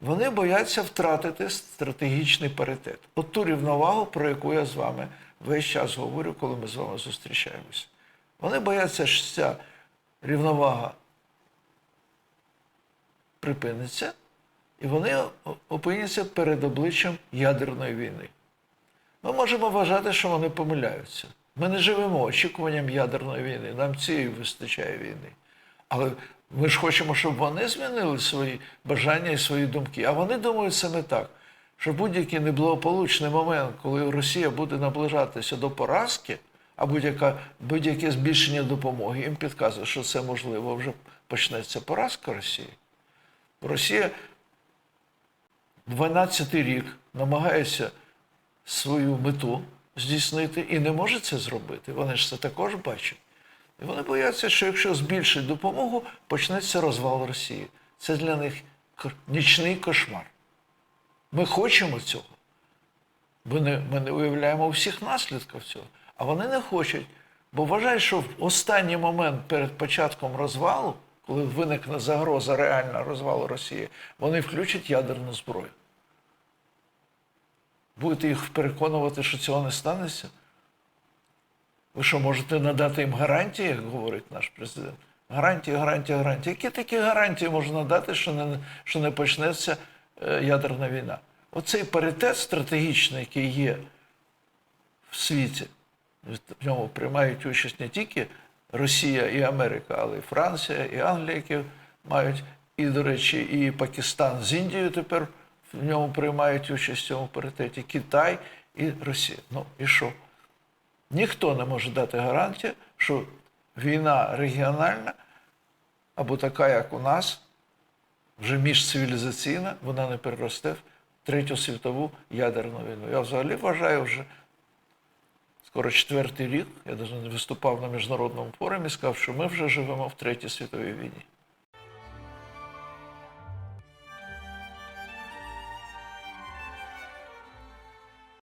Вони бояться втратити стратегічний паритет. От ту рівновагу, про яку я з вами весь час говорю, коли ми з вами зустрічаємося. Вони бояться, що ця рівновага припиниться, і вони опиняться перед обличчям ядерної війни. Ми можемо вважати, що вони помиляються. Ми не живемо очікуванням ядерної війни, нам цієї вистачає війни. Але ми ж хочемо, щоб вони змінили свої бажання і свої думки. А вони думають саме так, що будь-який неблагополучний момент, коли Росія буде наближатися до поразки, а будь-яке збільшення допомоги їм підказує, що це можливо вже почнеться поразка Росії. Росія 12-й рік намагається свою мету здійснити і не може це зробити. Вони ж це також бачать. І вони бояться, що якщо збільшить допомогу, почнеться розвал Росії. Це для них нічний кошмар. Ми хочемо цього. Ми не, ми не уявляємо всіх наслідків цього. А вони не хочуть, бо вважають, що в останній момент перед початком розвалу, коли виникне загроза реальна розвалу Росії, вони включать ядерну зброю. Будете їх переконувати, що цього не станеться? Ви що, можете надати їм гарантії, як говорить наш президент? Гарантії, гарантії, гарантії. Які такі гарантії можна надати, що не, що не почнеться е, ядерна війна? Оцей паритет стратегічний, який є в світі, в ньому приймають участь не тільки Росія і Америка, але й Франція, і Англія, які мають, і, до речі, і Пакистан з Індією тепер в ньому приймають участь в цьому паритеті, Китай і Росія. Ну і що? Ніхто не може дати гарантію, що війна регіональна або така, як у нас, вже міжцивілізаційна, вона не переросте в третю світову ядерну війну. Я взагалі вважаю вже скоро четвертий рік, я навіть виступав на міжнародному форумі, сказав, що ми вже живемо в третій світовій війні.